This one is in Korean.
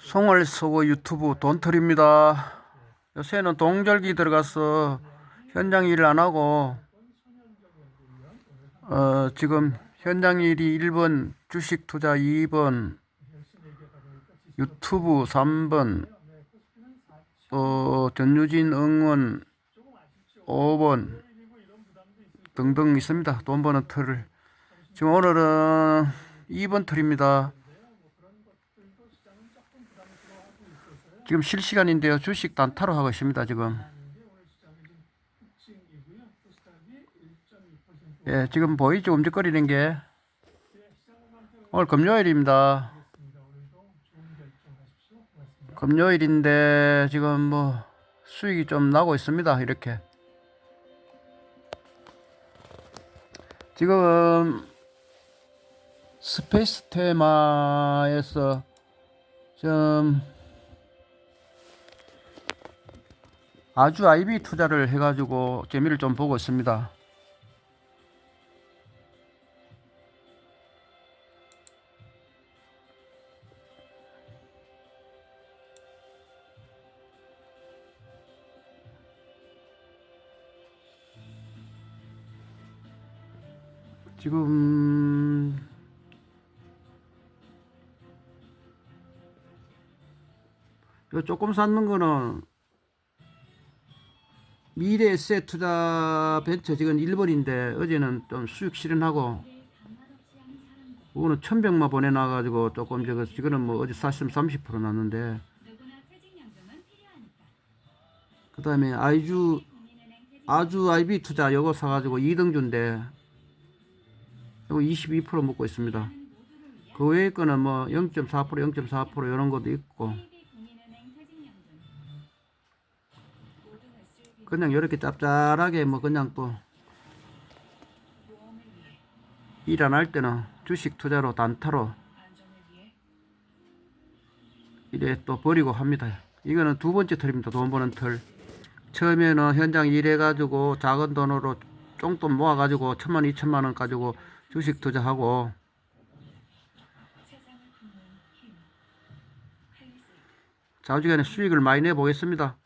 송을 쏘고 유튜브 돈털입니다. 요새는 동절기 들어가서 현장 일을 안 하고 어, 지금 현장 일이 1번, 주식 투자 2번, 유튜브 3번, 또 전유진 응원 5번 등등 있습니다. 돈 버는 틀을. 지금 오늘은 2번 틀입니다. 지금 실시간인데요. 주식 단타로 하고 있습니다. 지금. 예, 지금 보이죠? 움직거리는 게. 오늘 금요일입니다. 금요일인데 지금 뭐 수익이 좀 나고 있습니다. 이렇게. 지금 스페이스 테마에서 좀 아주 IB 투자를 해가지고 재미를 좀 보고 있습니다. 지금 요 조금 쌓는 거는 미래 에셋 투자 벤처 지금 1번인데 어제는 좀 수익 실현하고 그거는 천병마 보내놔가지고 조금 저거 지금은 뭐 어제 사시면 30% 났는데 그 다음에 아이주 아주 IB 투자 요거 사가지고 2등 준대 요거 22% 먹고 있습니다. 그 외의 거는 뭐 0.4% 0.4% 이런 것도 있고 그냥 이렇게 짭짤하게 뭐 그냥 또 일 안 할 때는 주식 투자로 단타로 이래 또 버리고 합니다. 이거는 두 번째 털입니다. 돈 버는 털. 처음에는 현장 일해가지고 작은 돈으로 쫑돈 모아가지고 천만 이천만 원 가지고 주식 투자하고 좌우지간에 수익을 많이 내 보겠습니다.